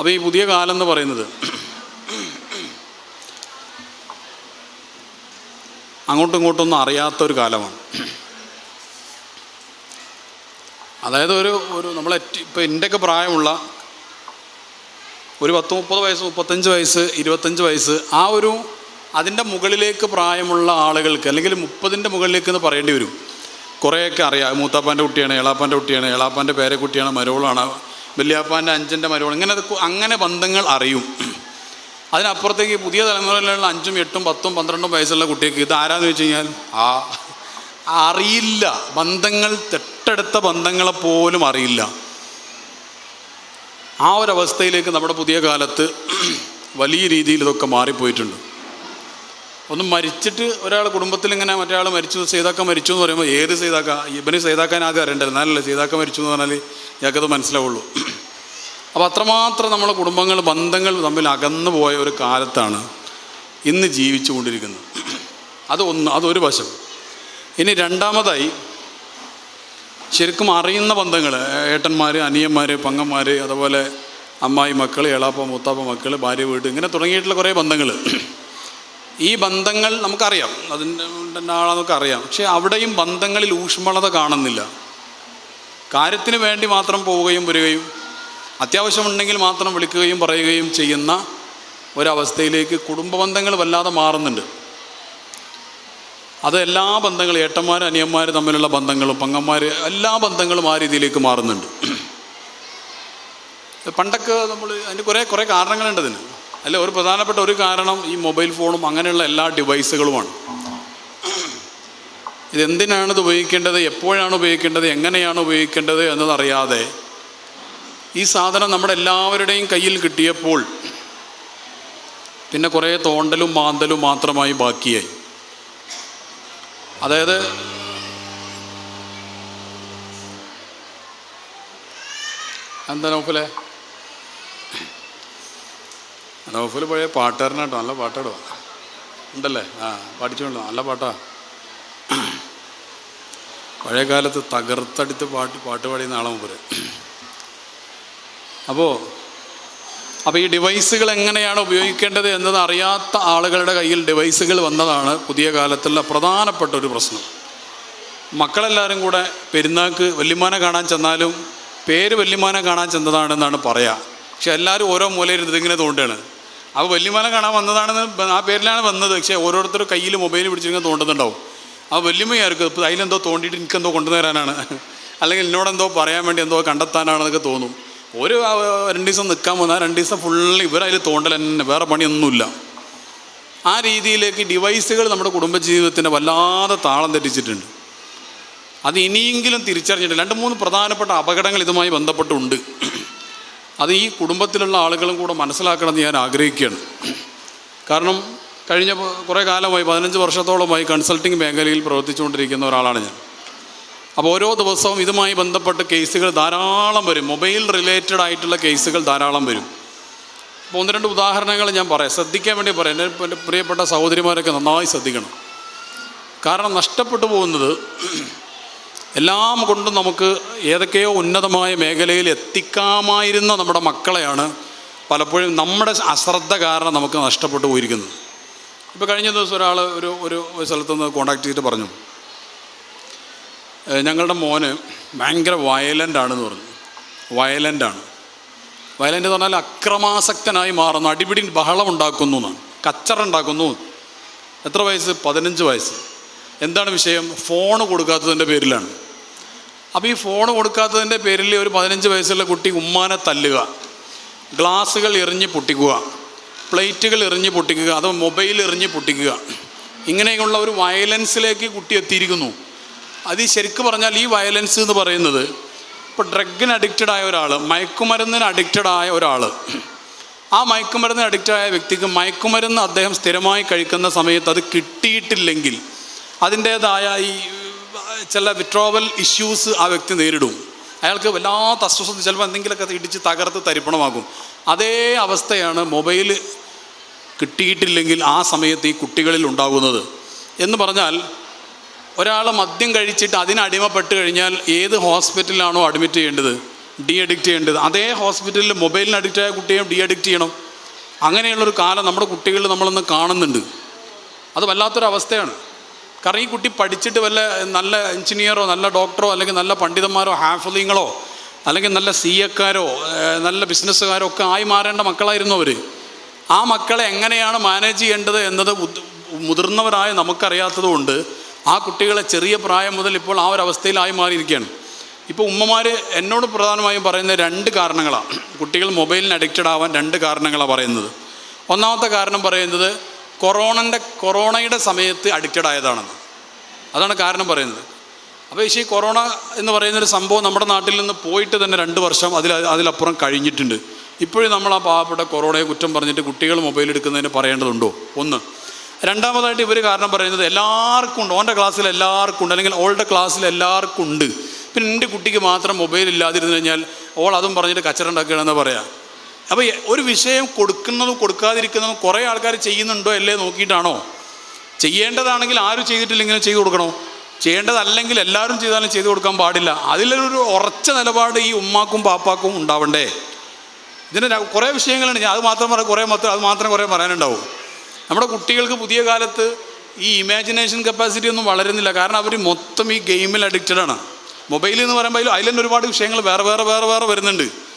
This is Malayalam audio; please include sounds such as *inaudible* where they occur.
അപ്പോൾ ഈ പുതിയ കാലം എന്ന് പറയുന്നത് അങ്ങോട്ടും ഇങ്ങോട്ടൊന്നും അറിയാത്തൊരു കാലമാണ്. അതായത് ഒരു ഒരു നമ്മളെ ഇപ്പോൾ എന്റെയൊക്കെ പ്രായമുള്ള ഒരു പത്ത് മുപ്പത് വയസ്സ് മുപ്പത്തഞ്ച് വയസ്സ് ഇരുപത്തഞ്ച് വയസ്സ് ആ ഒരു അതിന്റെ മുകളിലേക്ക് പ്രായമുള്ള ആളുകൾക്ക് അല്ലെങ്കിൽ മുപ്പതിന്റെ മുകളിലേക്ക് എന്ന് പറയേണ്ടി വരും. കുറേയൊക്കെ അറിയാം. മൂത്താപ്പാന്റെ കുട്ടിയാണ് ഏളാപ്പാന്റെ കുട്ടിയാണ് ഏളാപ്പാന്റെ പേരക്കുട്ടിയാണ് മരോളാണ് വല്യാപ്പാന്റെ അഞ്ചന്റെ മരുമോൾ. ഇങ്ങനെ അങ്ങനെ ബന്ധങ്ങൾ അറിയും. അതിനപ്പുറത്തേക്ക് പുതിയ തലമുറയിലുള്ള അഞ്ചും എട്ടും പത്തും പന്ത്രണ്ടും വയസ്സുള്ള കുട്ടിക്ക് ഇത് ആരാന്ന് വെച്ച് കഴിഞ്ഞാൽ ആ അറിയില്ല. ബന്ധങ്ങൾ തെട്ടടുത്ത ബന്ധങ്ങളെ പോലും അറിയില്ല. ആ ഒരവസ്ഥയിലേക്ക് നമ്മുടെ പുതിയ കാലത്ത് വലിയ രീതിയിൽ ഇതൊക്കെ മാറിപ്പോയിട്ടുണ്ട്. ഒന്ന് മരിച്ചിട്ട് ഒരാൾ കുടുംബത്തിൽ ഇങ്ങനെ മറ്റേ മരിച്ചു സീതാക്ക മരിച്ചു എന്ന് പറയുമ്പോൾ ഏത് സീതാക്ക? ഇവന് സീതാക്കാൻ ആദ്യം അറിയണ്ടത് എന്നാലല്ലേ സീതാക്ക മരിച്ചു എന്ന് പറഞ്ഞാൽ ഞങ്ങൾക്കത് മനസ്സിലാവുള്ളൂ. അപ്പോൾ അത്രമാത്രം നമ്മളെ കുടുംബങ്ങൾ ബന്ധങ്ങൾ തമ്മിൽ അകന്നു പോയ ഒരു കാലത്താണ് ഇന്ന് ജീവിച്ചു കൊണ്ടിരിക്കുന്നത് അത് ഒന്ന് അതൊരു വശം. ഇനി രണ്ടാമതായി ശരിക്കും അറിയുന്ന ബന്ധങ്ങൾ ഏട്ടന്മാർ അനിയന്മാർ പങ്ങന്മാർ അതുപോലെ അമ്മായി മക്കൾ എളാപ്പ മൂത്താപ്പ മക്കൾ ഭാര്യ വീട് ഇങ്ങനെ തുടങ്ങിയിട്ടുള്ള കുറേ ബന്ധങ്ങൾ ഈ ബന്ധങ്ങൾ നമുക്കറിയാം. അതിന്റെ ആളെന്നൊക്കെ അറിയാം പക്ഷേ അവിടെയും ബന്ധങ്ങളിൽ ഊഷ്മളത കാണുന്നില്ല. കാര്യത്തിന് വേണ്ടി മാത്രം പോവുകയും വരികയും അത്യാവശ്യമുണ്ടെങ്കിൽ മാത്രം വിളിക്കുകയും പറയുകയും ചെയ്യുന്ന ഒരവസ്ഥയിലേക്ക് കുടുംബ ബന്ധങ്ങൾ വല്ലാതെ മാറുന്നുണ്ട്. അത് എല്ലാ ബന്ധങ്ങളും ഏട്ടന്മാർ അനിയന്മാർ തമ്മിലുള്ള ബന്ധങ്ങളും പങ്ങന്മാർ എല്ലാ ബന്ധങ്ങളും ആ രീതിയിലേക്ക് മാറുന്നുണ്ട്. പണ്ടൊക്കെ നമ്മൾ അതിന് കുറേ കുറേ കാരണങ്ങളുണ്ട് അതിന്. അല്ല ഒരു പ്രധാനപ്പെട്ട ഒരു കാരണം ഈ മൊബൈൽ ഫോണും അങ്ങനെയുള്ള എല്ലാ ഡിവൈസുകളുമാണ്. ഇതെന്തിനാണ് ഇത് ഉപയോഗിക്കേണ്ടത്? എപ്പോഴാണ് ഉപയോഗിക്കേണ്ടത്? എങ്ങനെയാണ് ഉപയോഗിക്കേണ്ടത് എന്നതറിയാതെ ഈ സാധനം നമ്മുടെ എല്ലാവരുടെയും കയ്യിൽ കിട്ടിയപ്പോൾ പിന്നെ കുറേ തോണ്ടലും മാന്തലും മാത്രമായി ബാക്കിയായി. അതായത് എന്താ നോഫലെ നൗഫൽ പഴയ പാട്ടുകാരനാട്ടോ നല്ല പാട്ടാടുക ഉണ്ടല്ലേ? ആ പഠിച്ചോണ്ടോ നല്ല പാട്ടാ. പഴയ കാലത്ത് തകർത്തടിത്ത് പാട്ട് പാട്ട് പാടിയ ആളെ മുമ്പ് അപ്പോൾ അപ്പോൾ ഈ ഡിവൈസുകൾ എങ്ങനെയാണ് ഉപയോഗിക്കേണ്ടത് എന്നത് അറിയാത്ത ആളുകളുടെ കയ്യിൽ ഡിവൈസുകൾ വന്നതാണ് പുതിയ കാലത്തുള്ള പ്രധാനപ്പെട്ട ഒരു പ്രശ്നം. മക്കളെല്ലാവരും കൂടെ പെരുന്നാൾക്ക് വല്യമാനെ കാണാൻ ചെന്നാലും പേര് വല്യമാനെ കാണാൻ ചെന്നതാണെന്നാണ് പറയുക പക്ഷെ എല്ലാവരും ഓരോ മൂലയിൽ ഇതിങ്ങനെ തോണ്ടാണ് അപ്പോൾ വല്യമാനെ കാണാൻ വന്നതാണെന്ന് ആ പേരിലാണ് വന്നത്. പക്ഷേ ഓരോരുത്തർ കയ്യിൽ മൊബൈൽ പിടിച്ചിങ്ങനെ തോണ്ടുന്നുണ്ടാവും. ആ വല്യമ്മയായിരിക്കും ഇപ്പോൾ അതിലെന്തോ തോണ്ടിയിട്ട് എനിക്കെന്തോ കൊണ്ടുവരാനാണ്. *laughs* അല്ലെങ്കിൽ എന്നോടെന്തോ പറയാൻ വേണ്ടി എന്തോ കണ്ടെത്താനാണെന്നൊക്കെ തോന്നും. ഒരു രണ്ട് ദിവസം നിൽക്കാൻ വന്നാൽ രണ്ട് ദിവസം ഫുള്ള് ഇവരതിൽ തോണ്ടൽ തന്നെ. വേറെ പണിയൊന്നുമില്ല. ആ രീതിയിലേക്ക് ഡിവൈസുകൾ നമ്മുടെ കുടുംബജീവിതത്തിന്റെ വല്ലാതെ താളം തെറ്റിച്ചിട്ടുണ്ട്. അത് ഇനിയെങ്കിലും തിരിച്ചറിഞ്ഞിട്ടുണ്ട് രണ്ട് മൂന്ന് പ്രധാനപ്പെട്ട അപകടങ്ങൾ ഇതുമായി ബന്ധപ്പെട്ടുണ്ട്. അത് ഈ കുടുംബത്തിലുള്ള ആളുകളും കൂടെ മനസ്സിലാക്കണമെന്ന് ഞാൻ ആഗ്രഹിക്കുകയാണ്. കാരണം കഴിഞ്ഞ കുറേ കാലമായി പതിനഞ്ച് വർഷത്തോളമായി കൺസൾട്ടിങ് മേഖലയിൽ പ്രവർത്തിച്ചുകൊണ്ടിരിക്കുന്ന ഒരാളാണ് ഞാൻ. അപ്പോൾ ഓരോ ദിവസവും ഇതുമായി ബന്ധപ്പെട്ട കേസുകൾ ധാരാളം വരും. മൊബൈൽ റിലേറ്റഡ് ആയിട്ടുള്ള കേസുകൾ ധാരാളം വരും. അപ്പോൾ ഒന്ന് രണ്ട് ഉദാഹരണങ്ങൾ ഞാൻ പറയാം. ശ്രദ്ധിക്കാൻ വേണ്ടി പറയാം. എന്റെ പ്രിയപ്പെട്ട സഹോദരിമാരൊക്കെ നന്നായി ശ്രദ്ധിക്കണം. കാരണം നഷ്ടപ്പെട്ടു പോകുന്നത് എല്ലാം കൊണ്ടും നമുക്ക് ഏതൊക്കെയോ ഉന്നതമായ മേഖലയിൽ എത്തിക്കാമായിരുന്ന നമ്മുടെ മക്കളെയാണ് പലപ്പോഴും നമ്മുടെ അശ്രദ്ധ കാരണം നമുക്ക് നഷ്ടപ്പെട്ടു പോയിരിക്കുന്നത്. ഇപ്പോൾ കഴിഞ്ഞ ദിവസം ഒരാൾ ഒരു ഒരു സ്ഥലത്തുനിന്ന് കോണ്ടാക്ട് ചെയ്തിട്ട് പറഞ്ഞു ഞങ്ങളുടെ മോന് ഭയങ്കര വയലന്റ് ആണെന്ന് പറഞ്ഞു. വയലന്റ് ആണ്. വയലന്റ് എന്ന് പറഞ്ഞാൽ അക്രമാസക്തനായി മാറുന്നു അടിപിടി ബഹളം ഉണ്ടാക്കുന്നു എന്നാണ്. കച്ചറ ഉണ്ടാക്കുന്നു. എത്ര വയസ്സ്? പതിനഞ്ച് വയസ്സ്. എന്താണ് വിഷയം? ഫോൺ കൊടുക്കാത്തതിന്റെ പേരിലാണ്. അപ്പോൾ ഈ ഫോൺ കൊടുക്കാത്തതിന്റെ പേരിൽ ഒരു പതിനഞ്ച് വയസ്സുള്ള കുട്ടി ഉമ്മാനെ തല്ലുക. ഗ്ലാസ്സുകൾ എറിഞ്ഞ് പൊട്ടിക്കുക. പ്ലേറ്റുകൾ എറിഞ്ഞ് പൊട്ടിക്കുക. അത് മൊബൈൽ എറിഞ്ഞ് പൊട്ടിക്കുക. ഇങ്ങനെയുള്ള ഒരു വയലൻസിലേക്ക് കുട്ടി എത്തിയിരിക്കുന്നു. അത് ശരിക്കും പറഞ്ഞാൽ ഈ വയലൻസ് എന്ന് പറയുന്നത് ഇപ്പോൾ ഡ്രഗിന് അഡിക്റ്റഡ് ആയ ഒരാൾ മയക്കുമരുന്നിന് അഡിക്റ്റഡ് ആയ ഒരാൾ ആ മയക്കുമരുന്നിന് അഡിക്റ്റ് ആയ വ്യക്തിക്ക് മയക്കുമരുന്ന് അദ്ദേഹം സ്ഥിരമായി കഴിക്കുന്ന സമയത്ത് അത് കിട്ടിയിട്ടില്ലെങ്കിൽ അതിന്റേതായ ഈ ചില വിട്രോവൽ ഇഷ്യൂസ് ആ വ്യക്തി നേരിടും. അയാൾക്ക് വല്ലാത്ത അസ്വസ്ഥ ചിലപ്പോൾ എന്തെങ്കിലുമൊക്കെ ഇടിച്ച് തകർത്ത് തരിപ്പണമാകും. അതേ അവസ്ഥയാണ് മൊബൈൽ കിട്ടിയിട്ടില്ലെങ്കിൽ ആ സമയത്ത് ഈ കുട്ടികളിൽ ഉണ്ടാകുന്നത്. എന്ന് പറഞ്ഞാൽ ഒരാൾ മദ്യം കഴിച്ചിട്ട് അതിന് അടിമപ്പെട്ട് കഴിഞ്ഞാൽ ഏത് ഹോസ്പിറ്റലിലാണോ അഡ്മിറ്റ് ചെയ്യേണ്ടത്? ഡി അഡിക്റ്റ് ചെയ്യേണ്ടത്. അതേ ഹോസ്പിറ്റലിൽ മൊബൈലിന് അഡിക്റ്റ് ആയ കുട്ടിയെ ഡി അഡിക്റ്റ് ചെയ്യണം. അങ്ങനെയുള്ളൊരു കാലം നമ്മുടെ കുട്ടികളിൽ നമ്മളൊന്ന് കാണുന്നുണ്ട്. അത് വല്ലാത്തൊരു അവസ്ഥയാണ് കാരണം ഈ കുട്ടി പഠിച്ചിട്ട് വല്ല നല്ല എഞ്ചിനീയറോ നല്ല ഡോക്ടറോ അല്ലെങ്കിൽ നല്ല പണ്ഡിതന്മാരോ ഹാഫലിങ്ങളോ അല്ലെങ്കിൽ നല്ല സി എക്കാരോ നല്ല ബിസിനസ്സുകാരോ ഒക്കെ ആയി മാറേണ്ട മക്കളായിരുന്നു അവർ ആ മക്കളെ എങ്ങനെയാണ് മാനേജ് ചെയ്യേണ്ടത് എന്നത് മുത്- മുതിർന്നവരായ നമുക്കറിയാത്തത് കൊണ്ട് ആ കുട്ടികളെ ചെറിയ പ്രായം മുതൽ ഇപ്പോൾ ആ ഒരു അവസ്ഥയിലായി മാറിയിരിക്കുകയാണ്. ഇപ്പോൾ ഉമ്മമാർ എന്നോട് പ്രധാനമായും പറയുന്ന രണ്ട് കാരണങ്ങളാണ് കുട്ടികൾ മൊബൈലിന് അഡിക്റ്റഡ് ആവാൻ രണ്ട് കാരണങ്ങളാണ് പറയുന്നത്. ഒന്നാമത്തെ കാരണം പറയുന്നത് കൊറോണന്റെ കൊറോണയുടെ സമയത്ത് അഡിക്റ്റഡ് ആയതാണെന്ന്. അതാണ് കാരണം പറയുന്നത്. അപ്പോൾ ഈ കൊറോണ എന്ന് പറയുന്നൊരു സംഭവം നമ്മുടെ നാട്ടിൽ നിന്ന് പോയിട്ട് തന്നെ രണ്ട് വർഷം അതിൽ അതിലപ്പുറം കഴിഞ്ഞിട്ടുണ്ട്. ഇപ്പോഴും നമ്മൾ ആ പാവപ്പെട്ട കൊറോണയെ കുറ്റം പറഞ്ഞിട്ട് കുട്ടികൾ മൊബൈൽ എടുക്കുന്നതിന് പറയേണ്ടതുണ്ടോ? ഒന്ന്. രണ്ടാമതായിട്ട് ഇവർ കാരണം പറയുന്നത് എല്ലാവർക്കും ഉണ്ട്. ഓന്റെ ക്ലാസ്സിൽ എല്ലാവർക്കും ഉണ്ട്. അല്ലെങ്കിൽ ഓളുടെ ക്ലാസ്സിൽ എല്ലാവർക്കും ഉണ്ട്. പിന്നെ എന്റെ കുട്ടിക്ക് മാത്രം മൊബൈൽ ഇല്ലാതിരുന്നു കഴിഞ്ഞാൽ ഓൾ അതും പറഞ്ഞിട്ട് കച്ചറുണ്ടാക്കുകയാണെന്ന് പറയാം. അപ്പോൾ ഒരു വിഷയം കൊടുക്കുന്നതും കൊടുക്കാതിരിക്കുന്നതും കുറേ ആൾക്കാർ ചെയ്യുന്നുണ്ടോ അല്ലേ നോക്കിയിട്ടാണോ? ചെയ്യേണ്ടതാണെങ്കിൽ ആരും ചെയ്തിട്ടില്ലെങ്കിലും ചെയ്തു കൊടുക്കണോ? ചെയ്യേണ്ടതല്ലെങ്കിൽ എല്ലാവരും ചെയ്താലും ചെയ്തു കൊടുക്കാൻ പാടില്ല. അതിലൊരു ഉറച്ച നിലപാട് ഈ ഉമ്മാക്കും പാപ്പാക്കും ഉണ്ടാവണ്ടേ? ഇതിന് ര- കുറേ വിഷയങ്ങളുണ്ട്. ഞാൻ അത് മാത്രം പറയാം കുറേ മാത്രം അത് മാത്രം കുറേ പറയാനുണ്ടാവും. നമ്മുടെ കുട്ടികൾക്ക് പുതിയ കാലത്ത് ഈ ഇമാജിനേഷൻ കപ്പാസിറ്റി ഒന്നും വളരുന്നില്ല. കാരണം അവർ മൊത്തം ഈ ഗെയിമിൽ അഡിക്റ്റഡ് ആണ്. മൊബൈൽ എന്ന് പറയുമ്പോൾ അതിൽ അതിൽ ഒരുപാട് വിഷയങ്ങൾ വേറെ വേറെ വേറെ വേറെ വരുന്നുണ്ട്.